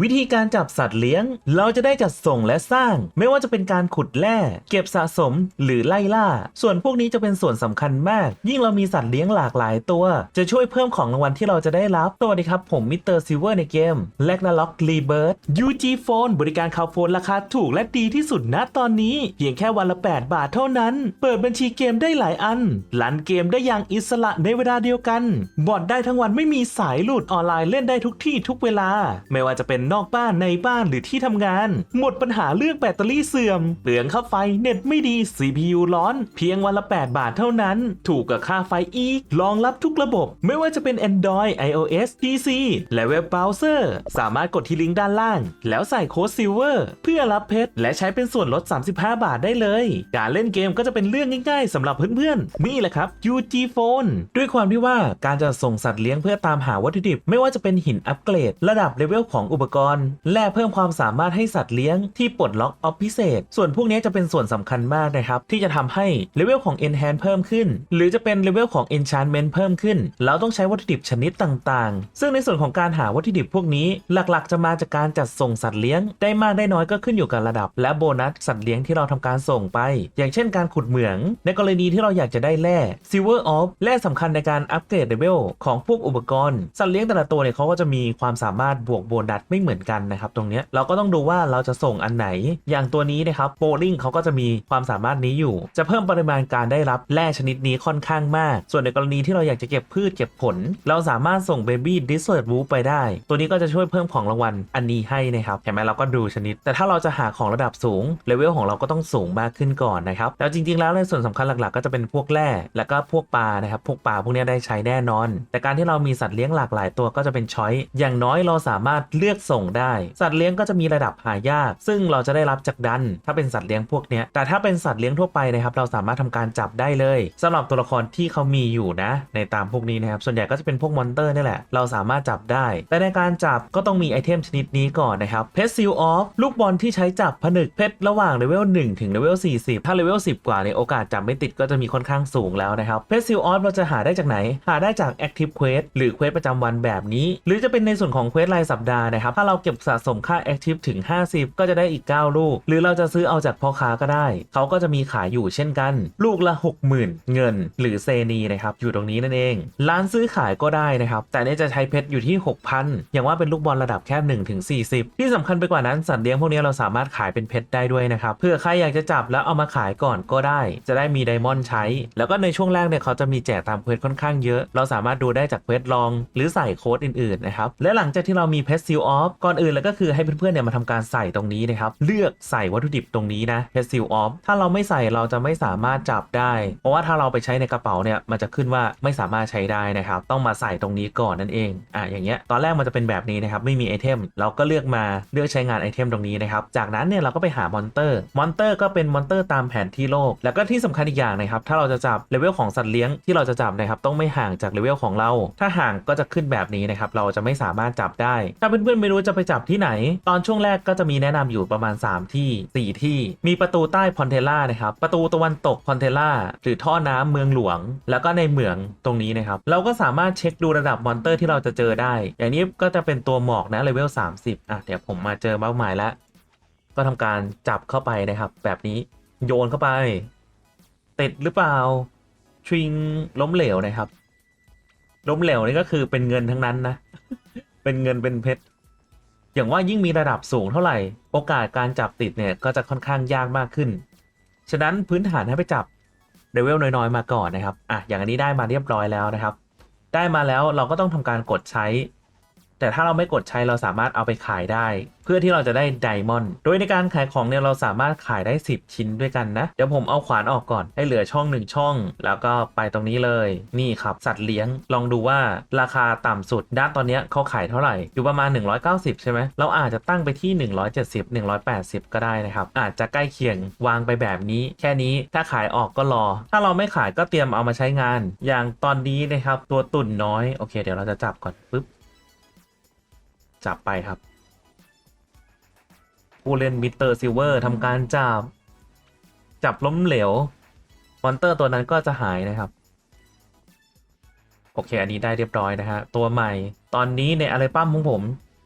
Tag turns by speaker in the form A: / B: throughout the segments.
A: วิธีการจับสัตว์เลี้ยง เราจะได้จัดส่งและสร้าง ไม่ว่าจะเป็นการขุดแร่เก็บสะสมหรือไล่ล่า ส่วนพวกนี้จะเป็นส่วนสำคัญมาก ยิ่งเรามีสัตว์เลี้ยงหลากหลายตัว จะช่วยเพิ่มของรางวัลที่เราจะได้รับ สวัสดีครับ ผมมิสเตอร์ซิลเวอร์ในเกมแลกนาล็อกรีเบิร์ด UG Phone บริการข่าวโฟนราคาถูกและดีที่สุดณตอนนี้ เพียงแค่วันละ 8 บาทเท่านั้น เปิดบัญชีเกมได้หลายอันลันเกมได้อย่างอิสระในเวลาเดียวกัน บอดได้ทั้งวันไม่มีสายหลุดออนไลน์เล่นได้ทุกที่ทุกเวลา ไม่ว่าจะเป็นนอกบ้านในบ้านหรือที่ทำงาน หมดปัญหาเรื่องแบตเตอรี่เสื่อม เปลืองค่าไฟเน็ตไม่ดี CPU ร้อน เพียงวันละ 8 บาทเท่านั้น ถูกกับค่าไฟอีกรองรับทุกระบบ ไม่ว่าจะเป็น Android iOS PC และเว็บเบราว์เซอร์ สามารถกดที่ลิงก์ด้านล่าง แล้วใส่โค้ด Silver เพื่อรับเพชรและใช้เป็นส่วนลด 35 บาทได้เลย การเล่นเกมก็จะเป็นเรื่องง่ายๆสำหรับเพื่อนๆนี่แหละครับ UG Phone ด้วยความที่ว่าการจะส่งสัตว์เลี้ยงเพื่อตามหาวัตถุดิบ ไม่ว่าจะเป็นหินอัปเกรด ระดับเลเวลของอุปกรณ์ และเพิ่มความสามารถให้สัตว์เลี้ยงที่ปลดล็อกออฟพิเศษ ส่วนพวกนี้จะเป็นส่วนสำคัญมากนะครับ ที่จะทำให้เลเวลของ Enhance เพิ่มขึ้น หรือจะเป็นเลเวลของ Enchantment เพิ่มขึ้น เราต้องใช้วัตถุดิบชนิดต่างๆ ซึ่งในส่วนของการหาวัตถุดิบพวกนี้หลักๆ จะมาจากการจัดส่งสัตว์เลี้ยง ได้มากได้น้อยก็ขึ้นอยู่กับระดับ และโบนัสสัตว์เลี้ยงที่เราทำการส่งไป อย่างเช่นการขุดเหมือง ในกรณีที่เราอยากจะได้แร่ Silver Off แร่สำคัญในการอัปเกรดเลเวลของพวกอุปกรณ์ สัตว์เลี้ยงแต่ละตัวเนี่ยเขาก็จะมีความสามารถบวกโบนัสไม่เหมือนกันนะครับตรงเนี้ยเราก็ต้องดูว่าเราจะส่งอันไหน อย่างตัวนี้นะครับโ o ลิงเขาก็จะมีความสามารถนี้อยู่ จะเพิ่มปริมาณการได้รับแร่ชนิดนี้ค่อนข้างมาก ส่วนในกรณีที่เราอยากจะเก็บพืชเก็บผล เราสามารถส่ง Baby d i s e r t w o ไปได้ ตัวนี้ก็จะช่วยเพิ่มของรางวัลอันนี้ให้นะครับเห็นไหมเราก็ดูชนิด แต่ถ้าเราจะหาของระดับสูงเลเวลของเราก็ต้องสูงมากขึ้นก่อนนะครับแล้วจริง ๆ แล้วในส่วนสำคัญหลักๆ ก็จะเป็นพวกแร่แล้วก็พวกปลานะครับพวกปลาพวกนี้ได้ใช้แน่นอน แต่การที่เรามีสัตว์เลี้ยงหลากหลายตัวก็จะเป็นช้อยอย่างน้อยเราสามารถเลือกส่งได้ สัตว์เลี้ยงก็จะมีระดับหายาก ซึ่งเราจะได้รับจากดัน ถ้าเป็นสัตว์เลี้ยงพวกเนี้ยแต่ถ้าเป็นสัตว์เลี้ยงทั่วไปนะครับเราสามารถทำการจับได้เลยสำหรับตัวละครที่เขามีอยู่นะ ในตามพวกนี้นะครับส่วนใหญ่ก็จะเป็นพวกมอนเตอร์นี่แหละเราสามารถจับได้ แต่ในการจับก็ต้องมีไอเทมชนิดนี้ก่อนนะครับเพชรซิลออฟลูกบอลที่ใช้จับผนึกเพชรระหว่างเลเวล1ถึงเลเวล40 ถ้าเลเวล10 กว่าเนี่ยโอกาสจับไม่ติดก็จะมีค่อนข้างสูงแล้วนะครับเพชรซิลออฟเราจะหาได้จากไหน หาได้จาก Active Quest หรือเควสประจำวันแบบนี้ หรือจะเป็นในส่วนของเควสรายสัปดาห์นะครับถาเราเก็บสะสมค่า Active ถึง 50 ก็จะได้อีก 9 ลูก หรือเราจะซื้อเอาจากพ่อค้าก็ได้ เขาก็จะมีขายอยู่เช่นกัน ลูกละ 60,000 เงิน หรือเซนีนะครับอยู่ตรงนี้นั่นเอง ร้านซื้อขายก็ได้นะครับแต่เนี่ยจะใช้เพชรอยู่ที่ 6,000 อย่างว่าเป็นลูกบอลระดับแค่1ถึง40 ที่สำคัญไปกว่านั้นสัตว์เลี้ยงพวกนี้เราสามารถขายเป็นเพชรได้ด้วยนะครับเพื่อใครอยากจะจับแล้วเอามาขายก่อนก็ได้ จะได้มีไดมอนด์ใช้ แล้วก็ในช่วงแรกเนี่ยเขาจะมีแจกตามเควสค่อนข้างเยอะ เราสามารถดูได้จากเควสลอง หรือใส่โค้ดอื่นๆนะครับและหลังจากที่เรามีเพชรซิลออฟก่อนอื่นแล้วก็คือให้เพื่อนๆเนี่ยมาทำการใส่ตรงนี้นะครับ เลือกใส่วัตถุดิบตรงนี้นะเพชรซิลออฟถ้าเราไม่ใส่เราจะไม่สามารถจับได้ เพราะว่าถ้าเราไปใช้ในกระเป๋าเนี่ยมันจะขึ้นว่าไม่สามารถใช้ได้นะครับ ต้องมาใส่ตรงนี้ก่อนนั่นเองอะอย่างเงี้ยตอนแรกมันจะเป็นแบบนี้นะครับไม่มีไอเทมเราก็เลือกมาเลือกใช้งานไอเทมตรงนี้นะครับจากนั้นเนี่ยเราก็ไปหามอนเตอร์มอนเตอร์ก็เป็นมอนเตอร์ตามแผนที่โลก แล้วก็ที่สำคัญอีกอย่างนะครับถ้าเราจะจับเลเวลของสัตว์เลี้ยงที่เราจะจับนะครับต้องไม่ห่างจากเลเวลของเรา ถ้าห่างก็จะขึ้นแบบนี้นะครับเราจะไม่สามารถจับได้ ถ้าเพื่อนๆไม่รู้จะไปจับที่ไหน ตอนช่วงแรกก็จะมีแนะนำอยู่ประมาณ 3 ที่ 4 ที่ มีประตูใต้พอนเทล่านะครับ ประตูตะวันตกพอนเทล่าหรือท่อน้ำเมืองหลวง แล้วก็ในเหมืองตรงนี้นะครับ เราก็สามารถเช็คดูระดับมอนเตอร์ที่เราจะเจอได้ อย่างนี้ก็จะเป็นตัวหมอกนะเลเวล30อะเดี๋ยวผมมาเจอเป้าหมายแล้ว ก็ทำการจับเข้าไปนะครับ แบบนี้โยนเข้าไป ติดหรือเปล่าทริงล้มเหลวนะครับล้มเหลวนี่ก็คือเป็นเงินทั้งนั้นนะ เป็นเงินเป็นเพชร อย่างว่ายิ่งมีระดับสูงเท่าไหร่ โอกาสการจับติดเนี่ยก็จะค่อนข้างยากมากขึ้น ฉะนั้นพื้นฐานให้ไปจับเลเวลน้อยๆ มาก่อนนะครับ อะ อย่างอันนี้ได้มาเรียบร้อยแล้วนะครับ ได้มาแล้วเราก็ต้องทำการกดใช้ แต่ถ้าเราไม่กดใช้เราสามารถเอาไปขายได้ เพื่อที่เราจะได้ไดมอนด์โดยในการขายของเนี่ยเราสามารถขายได้ 10 ชิ้นด้วยกันนะ เดี๋ยวผมเอาขวานออกก่อนให้เหลือช่อง 1 ช่อง แล้วก็ไปตรงนี้เลยนี่ครับ สัตว์เลี้ยงลองดูว่าราคาต่ำสุดด้านตอนนี้เขาขายเท่าไหร่ อยู่ประมาณ 190 ใช่ไหมเราอาจจะตั้งไปที่ 170 180 ก็ได้นะครับ อาจจะใกล้เคียงวางไปแบบนี้ แค่นี้ถ้าขายออกก็รอ ถ้าเราไม่ขายก็เตรียมเอามาใช้งาน อย่างตอนนี้นะครับตัวตุ่นน้อยโอเค เดี๋ยวเราจะจับก่อนปึ๊บ จับไปครับ ผู้เล่นมิสเตอร์ซิลเวอร์ทำการจับ จับล้มเหลว มอนเตอร์ตัวนั้นก็จะหายนะครับ โอเค อันนี้ได้เรียบร้อยนะฮะ ตัวใหม่ ตอนนี้ในอะไรปั้มของผม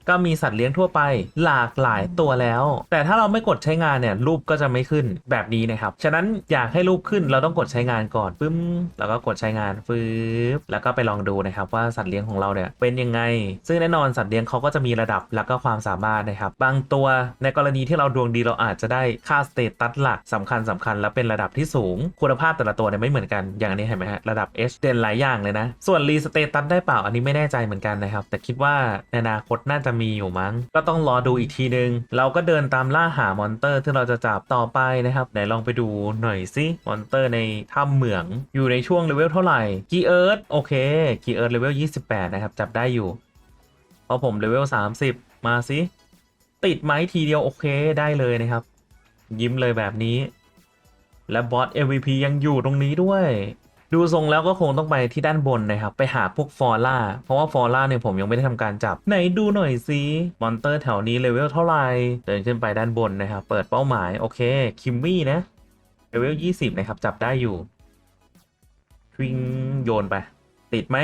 A: ก็มีสัตว์เลี้ยงทั่วไปหลากหลายตัวแล้ว แต่ถ้าเราไม่กดใช้งานเนี่ยรูปก็จะไม่ขึ้นแบบนี้นะครับ ฉะนั้นอยากให้รูปขึ้นเราต้องกดใช้งานก่อนปึ้ม แล้วก็กดใช้งานฟืบแล้วก็ไปลองดูนะครับว่าสัตว์เลี้ยงของเราเนี่ยเป็นยังไง ซึ่งแน่นอนสัตว์เลี้ยงเขาก็จะมีระดับแล้วก็ความสามารถนะครับ บางตัวในกรณีที่เราดวงดีเราอาจจะได้ค่าสเตตัสหลักสำคัญสำคัญและเป็นระดับที่สูง คุณภาพแต่ละตัวเนี่ยไม่เหมือนกันอย่างนนี้เห็นไหมฮะระดับ H เด่นหลายอย่างเลยนะ ส่วนรีสเตตัสได้เปล่าอันนี้ไม่แน่ใจเหมือนกันนะครับแต่คิดว่าในอนาคตน่าจะมีอยู่มั้ง ก็ต้องรอดูอีกทีนึง เราก็เดินตามล่าหามอนเตอร์ที่เราจะจับต่อไปนะครับไหนลองไปดูหน่อยสิมอนเตอร์ในถ้ำเหมืองอยู่ในช่วงเลเวลเท่าไหร่กีเอิร์ธโอเคกีเอิร์ธเลเวล28 นะครับ จับได้อยู่เพราะผมเลเวล30 มาสิติดไหมทีเดียวโอเคได้เลยนะครับ ยิ้มเลยแบบนี้ และบอส MVP ยังอยู่ตรงนี้ด้วย ดูทรงแล้วก็คงต้องไปที่ด้านบนนะครับ ไปหาพวกฟอร่าเพราะว่าฟอร่าเนี่ยผมยังไม่ได้ทำการจับ ไหนดูหน่อยสิมอนเตอร์แถวนี้เลเวลเท่าไหร่ เดินขึ้นไปด้านบนนะครับ เปิดเป้าหมายโอเคคิมมี่นะเลเวล20 นะครับ จับได้อยู่ทวิงโยนไป ติดไหม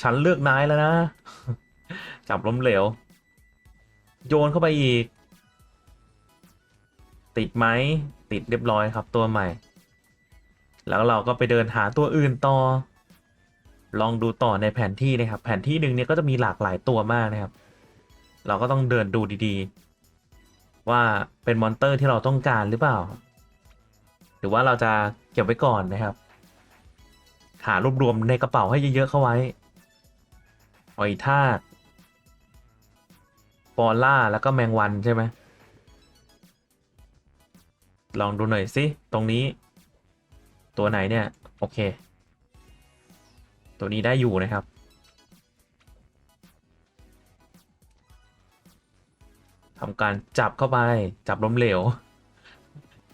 A: ฉันเลือกนายแล้วนะ จับล้มเหลว โยนเข้าไปอีก ติดไหม ติดเรียบร้อยครับตัวใหม่ แล้วเราก็ไปเดินหาตัวอื่นต่อ ลองดูต่อในแผนที่นะครับ แผนที่หนึ่งเนี่ยก็จะมีหลากหลายตัวมากนะครับ เราก็ต้องเดินดูดีๆ ว่าเป็นมอนเตอร์ที่เราต้องการหรือเปล่า หรือว่าเราจะเก็บไว้ก่อนนะครับ หารวบรวมในกระเป๋าให้เยอะๆเข้าไว้หอยทากฟอล่าแล้วก็แมงวันใช่ไหมลองดูหน่อยสิ ตรงนี้ ตัวไหนเนี่ย โอเค ตัวนี้ได้อยู่นะครับทำการจับเข้าไป จับล้มเหลว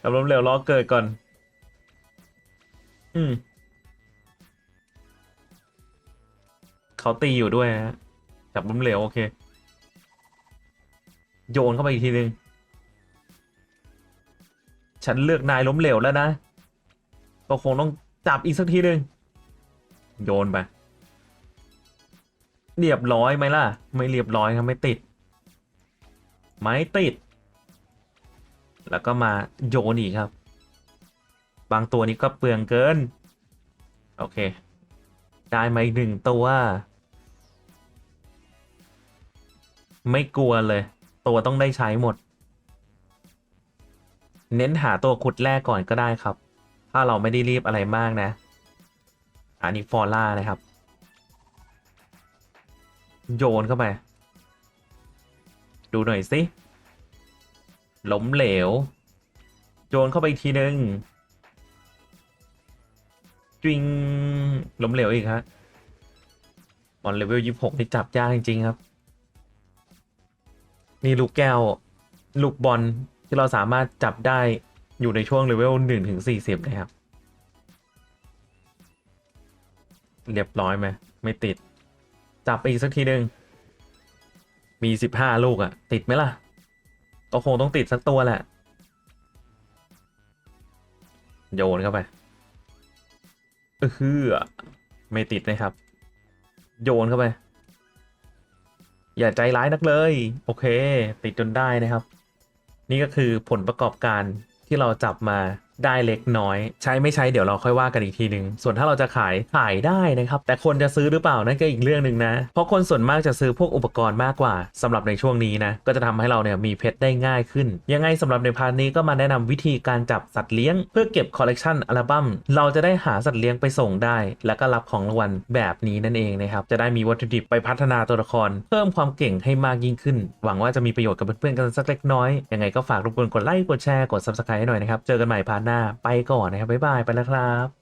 A: จับล้มเหลวรอเกิดก่อน อืมเขาตีอยู่ด้วยนะฮะจับล้มเหลวโอเค โยนเข้าไปอีกทีนึง ฉันเลือกนายล้มเหลวแล้วนะ ก็คงต้องจับอีกสักทีหนึ่งโยนไป เรียบร้อยไหมล่ะ ไม่เรียบร้อยครับไม่ติด ไม่ติด แล้วก็มาโยนอีกครับ บางตัวนี้ก็เปลืองเกิน โอเค ได้มาอีกหนึ่งตัว ไม่กลัวเลย ตัวต้องได้ใช้หมด เน้นหาตัวขุดแรกก่อนก็ได้ครับ ถ้าเราไม่ได้รีบอะไรมากนะ อันนี้ฟอร่านะครับ โยนเข้าไป ดูหน่อยสิล้มเหลว โยนเข้าไปอีกทีนึงจิงล้มเหลวอีกฮะบอลเลเวลยี่สิบหกนี่จับยากจริง ๆ ครับ นี่ลูกแก้ว ลูกบอลที่เราสามารถจับได้ อยู่ในช่วงเลเวลหนึ่งถึงสี่สิบนะครับ เรียบร้อยไหมไม่ติด จับไปอีกสักทีหนึ่งมีสิบห้าลูกอะติดไหมล่ะ ก็คงต้องติดสักตัวแหละ โยนเข้าไปเออฮือไม่ติดนะครับ โยนเข้าไป อย่าใจร้ายนักเลย โอเค ติดจนได้นะครับ นี่ก็คือผลประกอบการ ที่เราจับมา ได้เล็กน้อย ใช้ไม่ใช้เดี๋ยวเราค่อยว่ากันอีกทีหนึ่งส่วนถ้าเราจะขายขายได้นะครับ แต่คนจะซื้อหรือเปล่านั่นก็อีกเรื่องหนึ่งนะ เพราะคนส่วนมากจะซื้อพวกอุปกรณ์มากกว่าสำหรับในช่วงนี้นะก็จะทำให้เราเนี่ยมีเพชรได้ง่ายขึ้น ยังไงสำหรับในพาร์ทนี้ก็มาแนะนำวิธีการจับสัตว์เลี้ยง เพื่อเก็บคอลเลกชันอัลบั้มเราจะได้หาสัตว์เลี้ยงไปส่งได้ แล้วก็รับของรางวัลแบบนี้นั่นเองนะครับจะได้มีวัตถุดิบไปพัฒนาตัวละคร เพิ่มความเก่งให้มากยิ่งขึ้น หวังว่าจะมีประโยชน์กับเพื่อนๆกันสักเล็กน้อยยังไงก็ฝากรบกวนกดไลค์กดแชร์กด subscribe ให้หน่อยนะครับเจอกันใหม่พาร์ทหน้าไปก่อนนะครับบ๊ายบายไปแล้วครับ